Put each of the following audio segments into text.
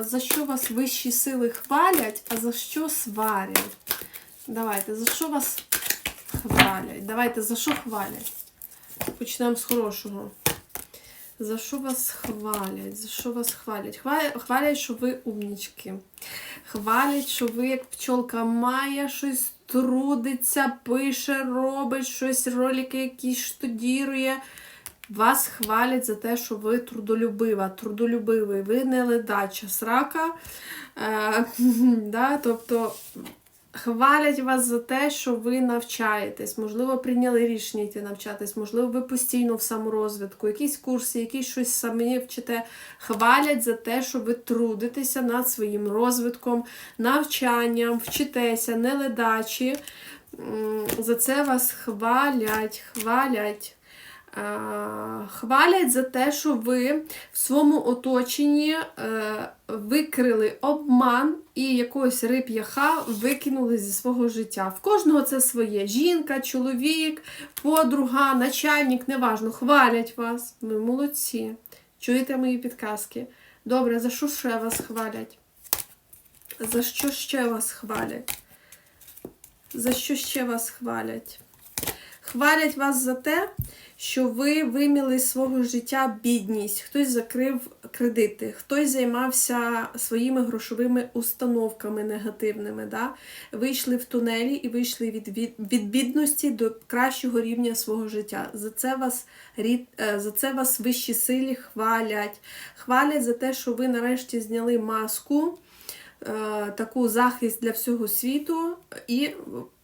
За що вас вищі сили хвалять, а за що сварять? Давайте, за що вас хвалять? Давайте, за що хвалять? Почнемо з хорошого. За що вас хвалять? За що вас? Хвалять, хвалять, що ви умнічки. Хвалять, що ви як пчолка має щось трудиться, пише, робить щось, ролики якісь штудірує. Вас хвалять за те, що ви трудолюбива, трудолюбивий, ви не ледача срака. Е, да, тобто хвалять вас за те, що ви навчаєтесь, можливо, прийняли рішення йти навчатись, можливо, ви постійно в саморозвитку, якісь курси, якісь щось самі вчите. Хвалять за те, що ви трудитеся над своїм розвитком, навчанням, вчитеся, не ледачі. За це вас хвалять, хвалять. Е, Хвалять за те, що ви в своєму оточенні е, викрили обман і якогось рип'яха викинули зі свого життя. В кожного це своє. Жінка, чоловік, подруга, начальник, неважно, хвалять вас. Ви молодці. Чуєте мої підказки? Добре, за що ще вас хвалять? За що ще вас хвалять? За що ще вас хвалять? Хвалять вас за те, що ви виміли з свого життя бідність, хтось закрив кредити, хтось займався своїми грошовими установками негативними. Да? Вийшли в тунелі і вийшли від, від, від бідності до кращого рівня свого життя. За це вас рід, е, за це вас вищі силі хвалять. Хвалять за те, що ви нарешті зняли маску. е, Таку захист для всього світу і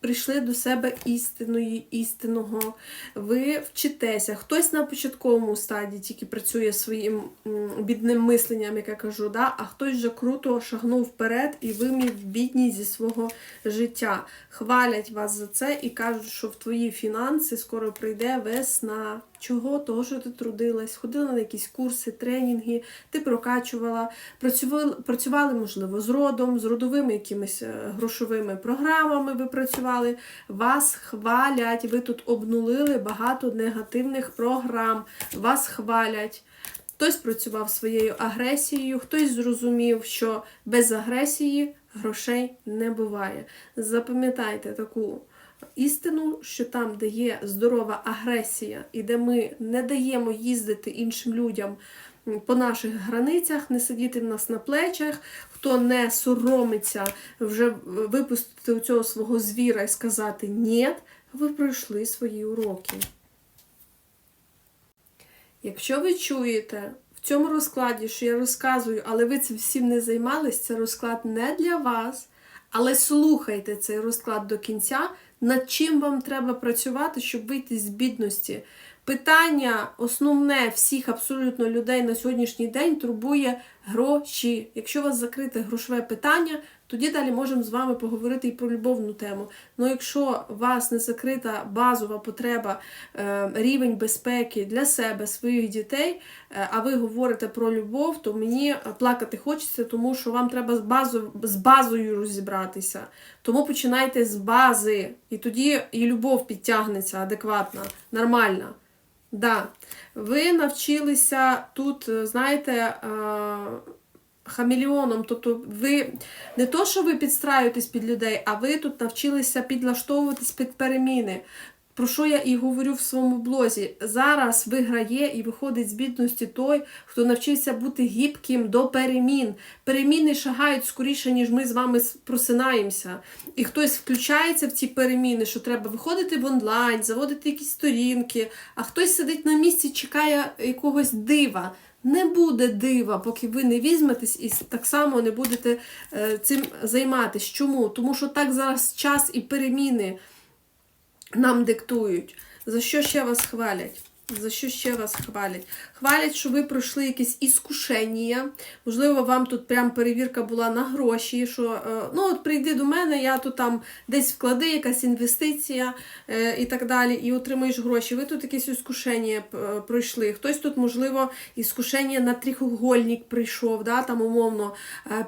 прийшли до себе істинної, істинного. Ви вчитеся. Хтось на початковому стадії тільки працює своїм бідним мисленням, як я кажу, да? а хтось вже круто шагнув вперед і вимів бідність зі свого життя. Хвалять вас за це і кажуть, що в твої фінанси скоро прийде весна. Чого? Того, що ти трудилась, ходила на якісь курси, тренінги, ти прокачувала, працювали, працювали можливо, з родом, з родовими якимись е, грошовими програмами ви працювали. Вас хвалять, ви тут обнулили багато негативних програм, вас хвалять. Хтось працював своєю агресією, хтось зрозумів, що без агресії грошей не буває. Запам'ятайте таку істину, що там, де є здорова агресія, і де ми не даємо їздити іншим людям по наших границях, не сидіти в нас на плечах, хто не соромиться вже випустити у цього свого звіра і сказати ні, ви пройшли свої уроки. Якщо ви чуєте в цьому розкладі, що я розказую, але ви цим всім не займались, це розклад не для вас. Але слухайте цей розклад до кінця, над чим вам треба працювати, щоб вийти з бідності. Питання основне всіх абсолютно людей на сьогоднішній день турбує гроші. Якщо у вас закрите грошове питання, тоді далі можемо з вами поговорити і про любовну тему. Ну якщо у вас не закрита базова потреба, е, рівень безпеки для себе, своїх дітей, е, а ви говорите про любов, то мені плакати хочеться, тому що вам треба з, базу, з базою розібратися. Тому починайте з бази, і тоді і любов підтягнеться адекватна, нормальна. Да. Ви навчилися тут, е, знаєте, е, хамелеоном, тобто ви не то, що ви підстраюєтесь під людей, а ви тут навчилися підлаштовуватись під переміни. Про що я і говорю в своєму блозі. Зараз виграє і виходить з бідності той, хто навчився бути гібким до перемін. Переміни шагають скоріше, ніж ми з вами просинаємося. І хтось включається в ці переміни, що треба виходити в онлайн, заводити якісь сторінки, а хтось сидить на місці, чекає якогось дива. Не буде дива, поки ви не візьметесь і так само не будете е, цим займатися. Чому? Тому що так зараз час і переміни нам диктують. За що ще вас хвалять? За що ще вас хвалять? Хвалять, що ви пройшли якесь іскушення. Можливо, вам тут прям перевірка була на гроші. Що е, ну от прийди до мене, я тут там десь вклади, якась інвестиція е, і так далі, і отримаєш гроші. Ви тут якесь іскушення е, пройшли. Хтось тут, можливо, іскушення на трихугольник прийшов, да, там умовно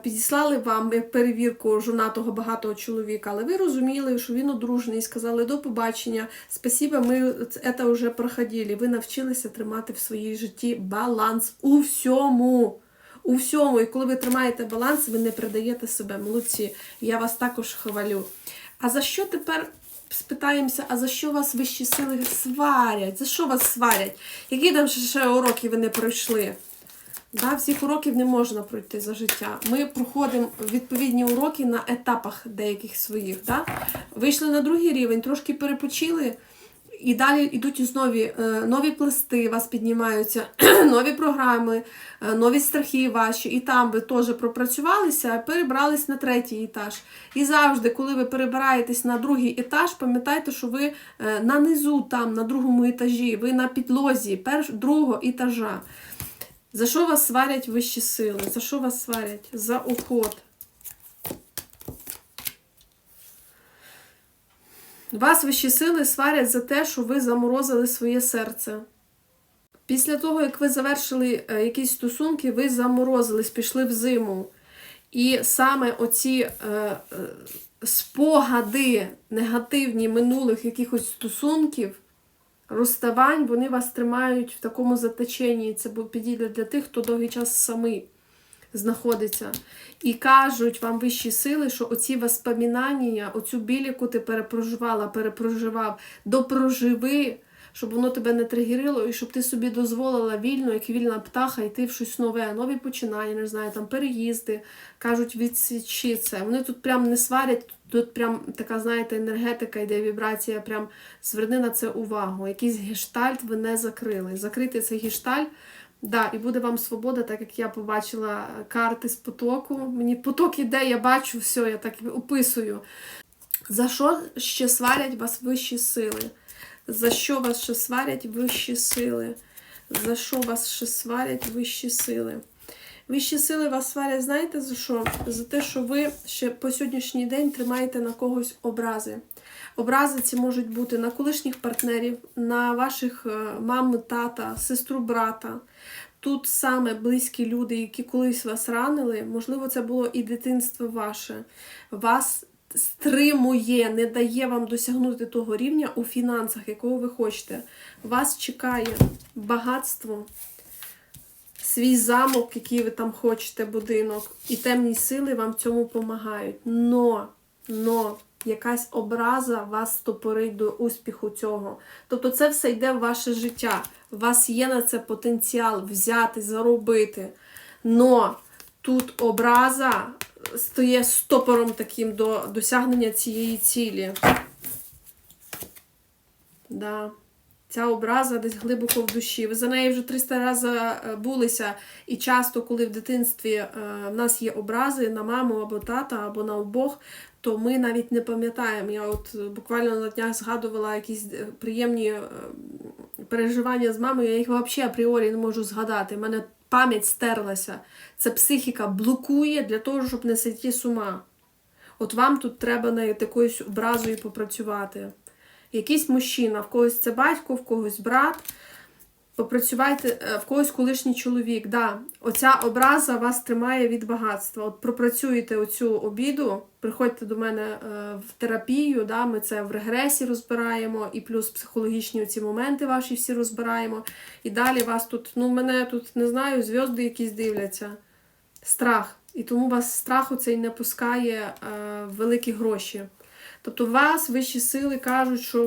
підіслали вам перевірку жонатого багатого чоловіка, але ви розуміли, що він одружений, сказали до побачення. Спасибо, ми це вже проходили. Ви навчилися тримати в своїй житті баланс у всьому. у всьому. І коли ви тримаєте баланс, ви не предаєте себе. Молодці. Я вас також хвалю. А за що тепер спитаємося, а за що вас вищі сили сварять? За що вас сварять? Які там ще уроки ви не пройшли? Да, всіх уроків не можна пройти за життя. Ми проходимо відповідні уроки на етапах деяких своїх. Да? Вийшли на другий рівень, трошки перепочили, і далі йдуть нові, е, нові пласти, вас піднімаються, нові програми, е, нові страхи ваші. І там ви теж пропрацювалися, перебрались на третій етаж. І завжди, коли ви перебираєтесь на другий етаж, пам'ятайте, що ви е, на низу, там, на другому етажі, ви на підлозі перш, другого етажа. За що вас сварять вищі сили? За що вас сварять? За уход. Вас вищі сили сварять за те, що ви заморозили своє серце. Після того, як ви завершили е, якісь стосунки, ви заморозились, пішли в зиму. І саме оці е, е, спогади негативні минулих якихось стосунків, розставань, вони вас тримають в такому заточенні. Це підійде для тих, хто довгий час самий знаходиться. І кажуть вам вищі сили, що оці воспоминання, оцю біль, яку ти перепроживала, перепроживав, допроживи, щоб воно тебе не тригерило, і щоб ти собі дозволила вільно, як вільна птаха, йти в щось нове, нові починання, не знаю, там переїзди, кажуть, відсічі це. Вони тут прям не сварять, тут прям така, знаєте, енергетика йде, вібрація, прям зверни на це увагу. Якийсь гештальт ви не закрили. Закрити цей гештальт. Да, і буде вам свобода, так як я побачила карти з потоку. Мені поток іде, я бачу все, я так описую. За що ще сварять вас вищі сили? За що вас ще сварять вищі сили? За що вас ще сварять вищі сили? Вищі сили вас сварять, знаєте за що? За те, що ви ще по сьогоднішній день тримаєте на когось образи. Образи ці можуть бути на колишніх партнерів, на ваших е, маму, тата, сестру, брата. Тут саме близькі люди, які колись вас ранили, можливо, це було і дитинство ваше. Вас стримує, не дає вам досягнути того рівня у фінансах, якого ви хочете. Вас чекає багатство, свій замок, який ви там хочете, будинок, і темні сили вам в цьому допомагають. Но, но якась образа вас стопорить до успіху цього. Тобто це все йде в ваше життя. У вас є на це потенціал взяти, заробити. Но тут образа стає стопором таким до досягнення цієї цілі. Да. Ця образа десь глибоко в душі. Ви за нею вже 300 разів е, булися. І часто, коли в дитинстві е, в нас є образи на маму або тата, або на обох, то ми навіть не пам'ятаємо. Я от е, буквально на днях згадувала якісь приємні переживання з мамою, я їх взагалі апріорі не можу згадати. У мене пам'ять стерлася. Це психіка блокує для того, щоб не сойти з ума. От вам тут треба над якоюсь образою попрацювати. Якийсь мужчина, в когось це батько, в когось брат. Попрацювайте, е, в когось колишній чоловік. Да, оця образа вас тримає від багатства. От пропрацюєте оцю обіду, приходьте до мене е, в терапію, да, ми це в регресі розбираємо, і плюс психологічні оці моменти ваші всі розбираємо. І далі вас тут, ну мене тут не знаю, зв'язки якісь дивляться. Страх. І тому вас страх оцей не пускає е, в великі гроші. Тобто вас вищі сили кажуть, що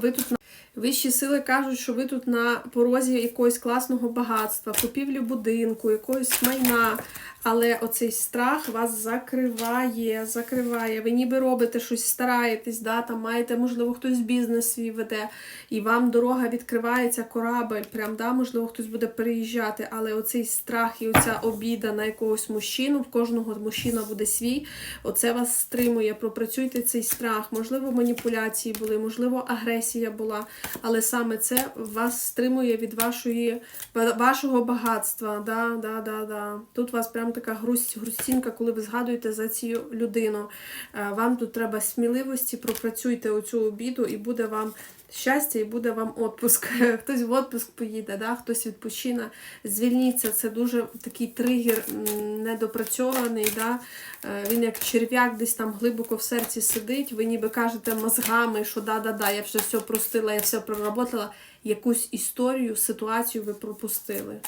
ви тут вищі сили кажуть, що ви тут на порозі якогось класного багатства, купівлі будинку, якогось майна. Але оцей страх вас закриває, закриває. Ви ніби робите щось, стараєтесь, да, там маєте, можливо, хтось бізнес свій веде, і вам дорога відкривається, корабель, прям, да, можливо, хтось буде переїжджати, але оцей страх і оця обіда на якогось мужчину, в кожного мужчина буде свій, оце вас стримує. Пропрацюйте цей страх. Можливо, маніпуляції були, можливо, агресія була, але саме це вас стримує від вашої, вашого багатства. Да, да, да, да. Тут у вас прям така грусть, грустінка, коли ви згадуєте за цю людину. Е, Вам тут треба сміливості, пропрацюйте оцю обіду, і буде вам щастя, і буде вам отпуск. Хтось в отпуск поїде, да? хтось відпочине. Звільніться, це дуже такий тригер недопрацьований. Да? Е, Він як черв'як десь там глибоко в серці сидить. Ви ніби кажете мозгами, що да-да-да, я вже все простила, я все проработала. Якусь історію, ситуацію ви пропустили.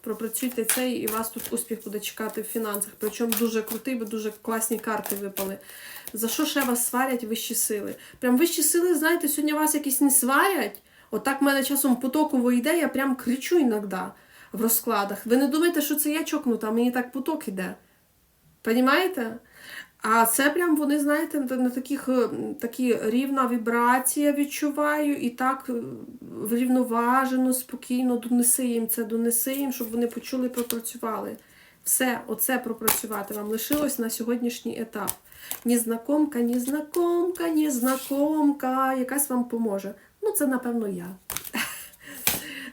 Пропрацюйте це, і вас тут успіх буде чекати в фінансах. Причому дуже крутий, бо дуже класні карти випали. За що ще вас сварять вищі сили? Прям вищі сили, знаєте, сьогодні вас якісь не сварять. Отак в мене часом потоково йде, я прям кричу іноді в розкладах. Ви не думаєте, що це я чокнута, а мені так поток іде. Понімаєте? А це прям вони, знаєте, на- таких е, такі рівна вібрація відчуваю, і так е, врівноважено, спокійно донеси їм це, донеси їм, щоб вони почули, пропрацювали. Все, оце пропрацювати вам лишилось на сьогоднішній етап. Незнакомка, незнакомка, незнакомка, якась вам поможе. Ну, це, напевно, я.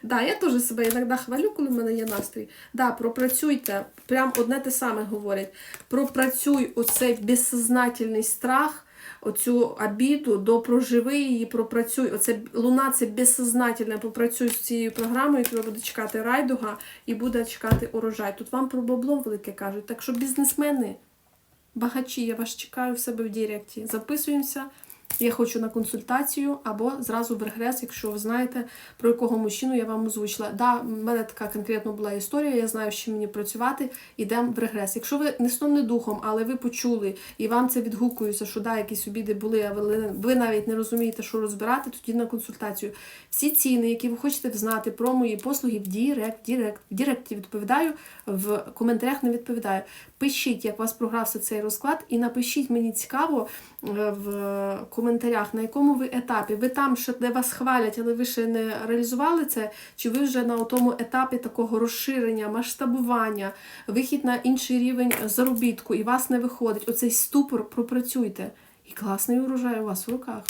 Да, я теж себе іноді хвалю, коли в мене є настрій. Да, пропрацюйте, прям одне те саме говорять. Пропрацюй оцей безсознательний страх, оцю обіду, допроживи її, пропрацюй. Оце луна це безсознательне, попрацюй з цією програмою, тебе буде чекати райдуга і буде чекати урожай. Тут вам про бабло велике кажуть. Так що бізнесмени, багачі, я вас чекаю в себе в Діректі. Записуємося. Я хочу на консультацію або зразу в регрес, якщо ви знаєте, про якого мужчину я вам озвучила. Да, в мене така конкретно була історія, я знаю, чим мені працювати, йдемо в регрес. Якщо ви не сном, не духом, але ви почули і вам це відгукується, що да, якісь обіди були, а ви, ви навіть не розумієте, що розбирати, тоді на консультацію. Всі ціни, які ви хочете знати про мої послуги в Дірект, Дірект, в Діректі відповідаю, в коментарях не відповідаю. Пишіть, як у вас програвся цей розклад, і напишіть мені цікаво е, в коментарях, на якому ви етапі. Ви там, ще де вас хвалять, але ви ще не реалізували це, чи ви вже на тому етапі такого розширення, масштабування, вихід на інший рівень заробітку, і вас не виходить. Оцей ступор пропрацюйте. І класний урожай у вас в руках.